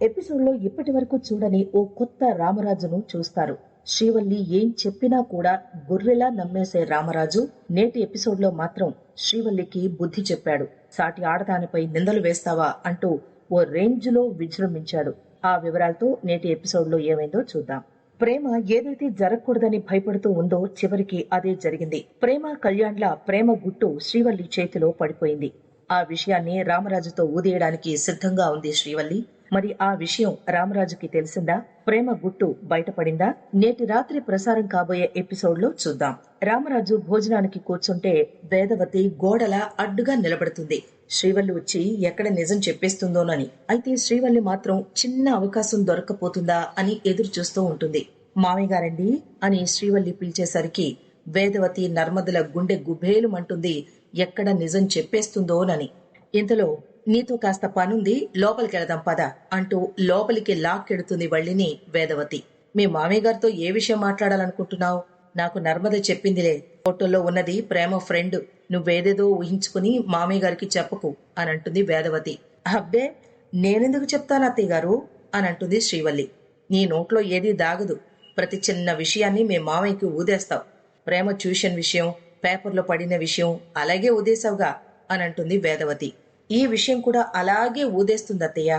ఎపిసోడ్లో ఇప్పటి వరకు చూడని ఓ కొత్త రామరాజును చూస్తారు. శ్రీవల్లి ఏం చెప్పినా కూడా గొర్రెలా నమ్మేసే రామరాజు నేటి ఎపిసోడ్లో మాత్రం శ్రీవల్లికి బుద్ధి చెప్పాడు. సాటి ఆడదానిపై నిందలు వేస్తావా అంటూ ఓ రేంజ్లో విజృంభించాడు. ఆ వివరాలతో నేటి ఎపిసోడ్లో ఏమైందో చూద్దాం. ప్రేమ ఏదైతే జరగకూడదని భయపడుతూ ఉందో చివరికి అదే జరిగింది. ప్రేమ కళ్యాణ్ల ప్రేమ గుట్టు శ్రీవల్లి చేతిలో పడిపోయింది. ఆ విషయాన్ని రామరాజుతో ఊదేయడానికి సిద్ధంగా ఉంది శ్రీవల్లి. మరి ఆ విషయం రామరాజుకి తెలిసిందా? ప్రేమ గుట్టు బయటపడిందా? నేటి రాత్రి ప్రసారం కాబోయే ఎపిసోడ్లో చూద్దాం. రామరాజు భోజనానికి కూర్చుంటే వేదవతి గోడల అడ్డుగా నిలబడుతుంది. శ్రీవల్లి వచ్చి ఎక్కడ నిజం చెప్పేస్తుందోనని. అయితే శ్రీవల్లి మాత్రం చిన్న అవకాశం దొరకపోతుందా అని ఎదురు చూస్తూ ఉంటుంది. మామయ్య గారండి అని శ్రీవల్లి పిలిచేసరికి వేదవతి నర్మదల గుండె గుబేలుమంటుంది. ఎక్కడ నిజం చెప్పేస్తుందోనని. ఇంతలో నీతో కాస్త పనుంది లోపలికి వెళదాం పద అంటూ లోపలికి లాక్కెడుతుంది వళ్ళిని వేదవతి. మీ మామయ్య గారితో ఏ విషయం మాట్లాడాలనుకుంటున్నావు? నాకు నర్మద చెప్పిందిలే. ఫోటోలో ఉన్నది ప్రేమ ఫ్రెండ్. నువ్వేదేదో ఊహించుకుని మామయ్య గారికి చెప్పకు అని అంటుంది వేదవతి. అబ్బే నేనెందుకు చెప్తాను అత్తయ్య గారు? అని అంటుంది శ్రీవల్లి. నీ నోట్లో ఏదీ దాగదు. ప్రతి చిన్న విషయాన్ని మీ మామయ్యకి ఊదేస్తావు. ప్రేమ ట్యూషన్ విషయం పేపర్లో పడిన విషయం అలాగే ఊదేశావుగా అని అంటుంది వేదవతి. ఈ విషయం కూడా అలాగే ఊదేస్తుంది అత్తయ్య.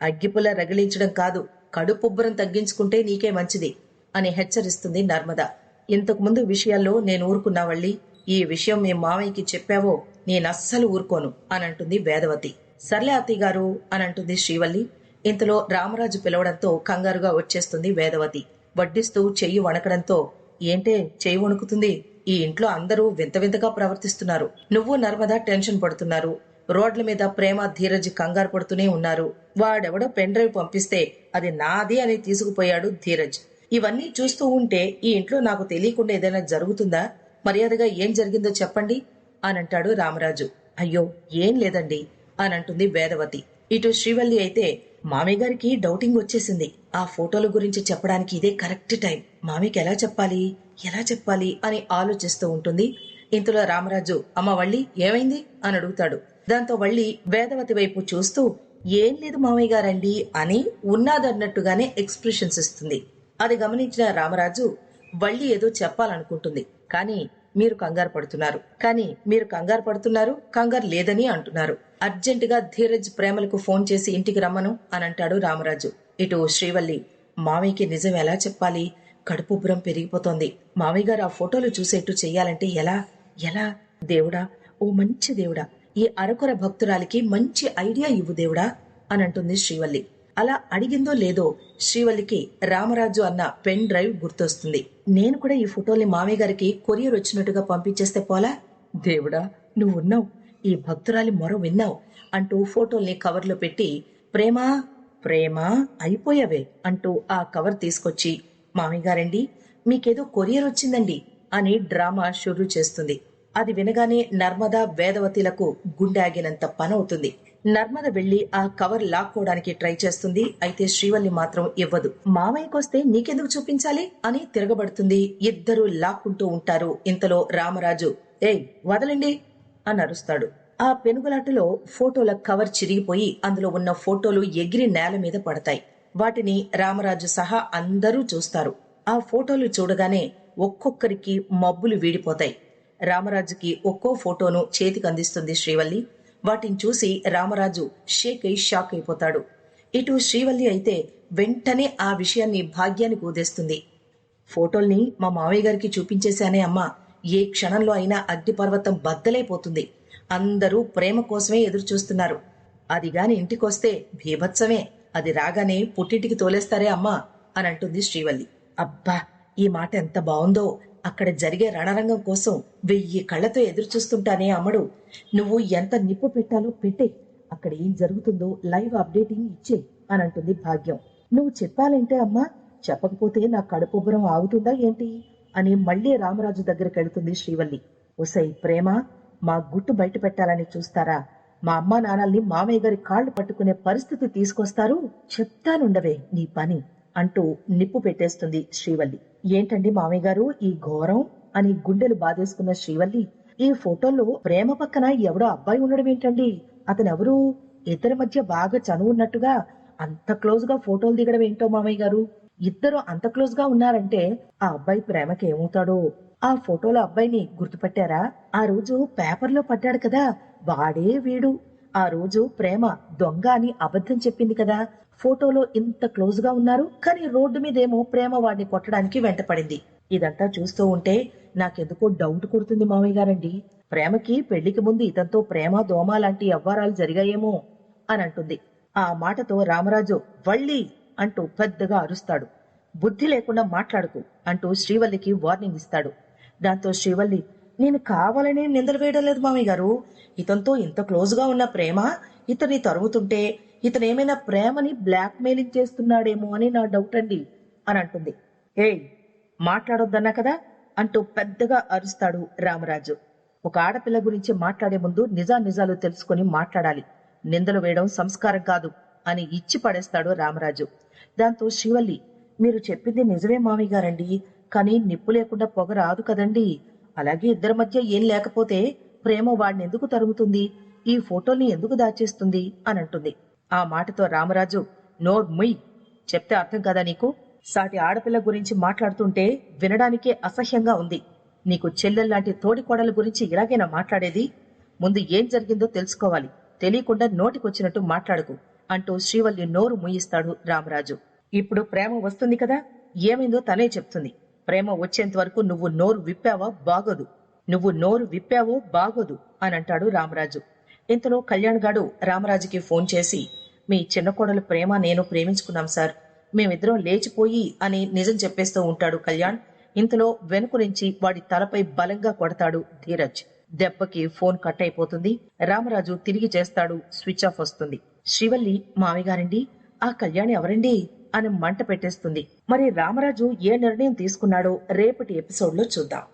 అగ్గిపుల రగిలించడం కాదు కడుపుబ్బరం తగ్గించుకుంటే నీకే మంచిది అని హెచ్చరిస్తుంది నర్మద. ఇంతకుముందు విషయాల్లో నేను ఊరుకున్నా వల్లి ఈ విషయం మీ మామయ్యకి చెప్పావో నేను అస్సలు ఊరుకోను అనంటుంది వేదవతి. సర్లే అత్తయ్య గారు అనంటుంది శ్రీవల్లి. ఇంతలో రామరాజు పిలవడంతో కంగారుగా వచ్చేస్తుంది వేదవతి. వడ్డిస్తూ చెయ్యి వణకడంతో ఏంటే చెయ్యి వణుకుతుంది? ఈ ఇంట్లో అందరూ వింత వింతగా ప్రవర్తిస్తున్నారు. నువ్వు నర్మదా టెన్షన్ పడుతున్నారు. రోడ్ల మీద ప్రేమ ధీరజ్ కంగారు పడుతూనే ఉన్నారు. వాడెవడో పెన్ డ్రైవ్ పంపిస్తే అది నాది అని తీసుకుపోయాడు ధీరజ్. ఇవన్నీ చూస్తూ ఉంటే ఈ ఇంట్లో నాకు తెలియకుండా ఏదైనా జరుగుతుందా? మర్యాదగా ఏం జరిగిందో చెప్పండి అని అంటాడు రామరాజు. అయ్యో ఏం లేదండి అని అంటుంది వేదవతి. ఇటు శ్రీవల్లి అయితే మామయ్య గారికి డౌటింగ్ వచ్చేసింది. ఆ ఫోటోల గురించి చెప్పడానికి ఇదే కరెక్ట్ టైం. మామయ్యకి ఎలా చెప్పాలి? ఎలా చెప్పాలి? అని ఆలోచిస్తూ ఉంటుంది. ఇంతలో రామరాజు అమ్మ వల్లి ఏమైంది? అని అడుగుతాడు. దాంతో మళ్ళీ వేదవతి వైపు చూస్తూ ఏం లేదు మామయ్య గారండి అని ఉన్నాదన్నట్టుగానే ఎక్స్ప్రెషన్స్ ఇస్తుంది. అది గమనించిన రామరాజు వల్లి ఏదో చెప్పాలనుకుంటుంది. కానీ మీరు కంగారు పడుతున్నారు. కానీ మీరు కంగారు పడుతున్నారు కంగారు లేదని అంటున్నారు. అర్జెంటుగా ధీరజ్ ప్రేమలకు ఫోన్ చేసి ఇంటికి రమ్మను అని అంటాడు రామరాజు. ఇటు శ్రీవల్లి మామయ్యకి నిజం ఎలా చెప్పాలి? కడుపుబ్బరం పెరిగిపోతోంది. మామయ్య గారు ఆ ఫోటోలు చూసేట్టు చెయ్యాలంటే ఎలా? ఎలా? దేవుడా? ఓ మంచి దేవుడా. ఈ అరకొర భక్తురాలికి మంచి ఐడియా ఇవ్వు దేవుడా అని అంటుంది శ్రీవల్లి. అలా అడిగిందో లేదో శ్రీవల్లికి రామరాజు అన్న పెన్ డ్రైవ్ గుర్తొస్తుంది. నేను కూడా ఈ ఫోటోల్ని మామయ్య గారికి కొరియర్ వచ్చినట్టుగా పంపించేస్తే పోలా? దేవుడా నువ్వున్నావు ఈ భక్తురాలి మొర విన్నావు అంటూ ఫోటోల్ని కవర్లో పెట్టి ప్రేమ ప్రేమ అయిపోయావే అంటూ ఆ కవర్ తీసుకొచ్చి మామయ్య గారండి మీకేదో కొరియర్ వచ్చిందండి అని డ్రామా షురూ చేస్తుంది. అది వినగానే నర్మద వేదవతిలకు గుండె ఆగినంత పనవుతుంది. నర్మద వెళ్ళి ఆ కవర్ లాక్కోవడానికి ట్రై చేస్తుంది. అయితే శ్రీవల్లి మాత్రం ఇవ్వదు. మామయ్యకొస్తే నీకెందుకు చూపించాలి? అని తిరగబడుతుంది. ఇద్దరు లాక్కుంటూ ఉంటారు. ఇంతలో రామరాజు ఏయ్ వదలండి అని అరుస్తాడు. ఆ పెనుగులాటలో ఫోటోల కవర్ చిరిగిపోయి అందులో ఉన్న ఫోటోలు ఎగిరి నేల మీద పడతాయి. వాటిని రామరాజు సహా అందరూ చూస్తారు. ఆ ఫోటోలు చూడగానే ఒక్కొక్కరికి మబ్బులు వీడిపోతాయి. రామరాజుకి ఒక్కో ఫోటోను చేతికి అందిస్తుంది శ్రీవల్లి. వాటిని చూసి రామరాజు షేక్ అయి షాక్ అయిపోతాడు. ఇటు శ్రీవల్లి అయితే వెంటనే ఆ విషయాన్ని భాగ్యానికి కూదేస్తుంది ఫోటోల్ని మా మావయ్య గారికి చూపించేశానే అమ్మ. ఏ క్షణంలో అయినా అగ్నిపర్వతం బద్దలైపోతుంది. అందరూ ప్రేమ కోసమే ఎదురు చూస్తున్నారు అది ఇంటికొస్తే భీభత్సమే. అది రాగానే పుట్టింటికి తోలేస్తారే అమ్మా అని అంటుంది శ్రీవల్లి. అబ్బా ఈ మాట ఎంత బావుందో. అక్కడ జరిగే రణరంగం కోసం వెయ్యి కళ్ళతో ఎదురుచూస్తుంటానే అమ్మడు. నువ్వు ఎంత నిప్పు పెట్టాలో పెట్టే. అక్కడ ఏం జరుగుతుందో లైవ్ అప్డేటింగ్ ఇచ్చే అని అంటుంది భాగ్యం. నువ్వు చెప్పాలంటే అమ్మా చెప్పకపోతే నా కడుపుబ్బరం ఆగుతుందా ఏంటి? అని మళ్ళీ రామరాజు దగ్గరికి వెళుతుంది శ్రీవల్లి. ఒసై ప్రేమ మా గుట్టు బయట పెట్టాలని చూస్తారా? మా అమ్మా నాన్నల్ని మామయ్య గారి కాళ్ళు పట్టుకునే పరిస్థితి తీసుకొస్తారు? చెప్తానుండవే నీ పని అంటూ నిప్పు పెట్టేస్తుంది శ్రీవల్లి. ఏంటండి మామయ్య గారు? ఈ ఘోరం అని గుండెలు బాధేసుకున్న శ్రీవల్లి ఈ ఫోటోలో ప్రేమ పక్కన ఎవడో అబ్బాయి ఉండడం ఏంటండి? అతనెవరు? ఇద్దరి మధ్య బాగా చనువున్నట్టుగా అంత క్లోజ్గా ఫోటోలు దిగడం ఏంటో మామయ్య గారు? ఇద్దరు అంత క్లోజ్గా ఉన్నారంటే ఆ అబ్బాయి ప్రేమకి ఏమవుతాడో ఆ ఫోటోలో అబ్బాయిని గుర్తుపట్టారా? ఆ రోజు పేపర్లో పడ్డాడు కదా వాడే వీడు. ఆ రోజు ప్రేమ దొంగ అని అబద్ధం చెప్పింది కదా. ఫోటోలో ఇంత క్లోజ్గా ఉన్నారు. కానీ రోడ్డు మీదేమో ప్రేమ వాడిని కొట్టడానికి వెంటపడింది ఇదంతా చూస్తూ ఉంటే నాకెందుకో డౌట్ కొడుతుంది మామయ్య గారండి. ప్రేమకి పెళ్ళికి ముందు ఇతనితో ప్రేమ దోమ లాంటి అవ్వారాలు జరిగాయేమో అని అంటుంది. ఆ మాటతో రామరాజు వళ్ళి అంటూ పెద్దగా అరుస్తాడు. బుద్ధి లేకుండా మాట్లాడుకు అంటూ శ్రీవల్లికి వార్నింగ్ ఇస్తాడు. దాంతో శ్రీవల్లి నేను కావాలని నిందలు వేయడం లేదు మామయ్య గారు. ఇతనితో ఇంత క్లోజ్గా ఉన్న ప్రేమ ఇతన్ని తరుముతుంటే ఇతను ఏమైనా ప్రేమని బ్లాక్ మెయిలింగ్ చేస్తున్నాడేమో అని నా డౌట్ అండి అని అంటుంది. ఏయ్ మాట్లాడొద్దన్నా కదా అంటూ పెద్దగా అరుస్తాడు రామరాజు. ఒక ఆడపిల్ల గురించి మాట్లాడే ముందు నిజా నిజాలు తెలుసుకుని మాట్లాడాలి. నిందలు వేయడం సంస్కారం కాదు అని ఇచ్చి పడేస్తాడు రామరాజు. దాంతో శివల్లి మీరు చెప్పింది నిజమే మామయ్య గారండి కానీ నిప్పు లేకుండా పొగ రాదు కదండీ అలాగే ఇద్దరి మధ్య ఏం లేకపోతే ప్రేమ వాడిని ఎందుకు తరుగుతుంది ఈ ఫోటోల్ని ఎందుకు దాచేస్తుంది? అని అంటుంది ఆ మాటతో రామరాజు నోర్ ముయ్! చెప్తే అర్థం కదా నీకు? సాటి ఆడపిల్ల గురించి మాట్లాడుతుంటే వినడానికే అసహ్యంగా ఉంది. నీకు చెల్లెల్లాంటి తోడి కోడల గురించి ఇలాగేనా మాట్లాడేది? ముందు ఏం జరిగిందో తెలుసుకోవాలి. తెలియకుండా నోటికొచ్చినట్టు మాట్లాడుకు అంటూ శ్రీవల్లి నోరు ముయిస్తాడు రామరాజు. ఇప్పుడు ప్రేమ వస్తుంది కదా? ఏమైందో తనే చెప్తుంది. ప్రేమ వచ్చేంత వరకు నువ్వు నోరు విప్పావా బాగోదు. నువ్వు నోరు విప్పావో బాగోదు అని అంటాడు రామరాజు. ఇంతలో కళ్యాణ్ గాడు రామరాజుకి ఫోన్ చేసి మీ చిన్న కోడలు ప్రేమ నేను ప్రేమించుకున్నాం సార్. మేమిద్దరం లేచిపోయి అని నిజం చెప్పేస్తూ ఉంటాడు కళ్యాణ్. ఇంతలో వెనుక నుంచి వాడి తలపై బలంగా కొడతాడు ధీరజ్. దెబ్బకి ఫోన్ కట్ అయిపోతుంది. రామరాజు తిరిగి చేస్తాడు స్విచ్ ఆఫ్ వస్తుంది. శ్రీవల్లి మామిగారండి ఆ కళ్యాణ్ ఎవరండి? అని మంట పెట్టేస్తుంది. మరి రామరాజు ఏ నిర్ణయం తీసుకున్నాడో రేపటి ఎపిసోడ్లో చూద్దాం.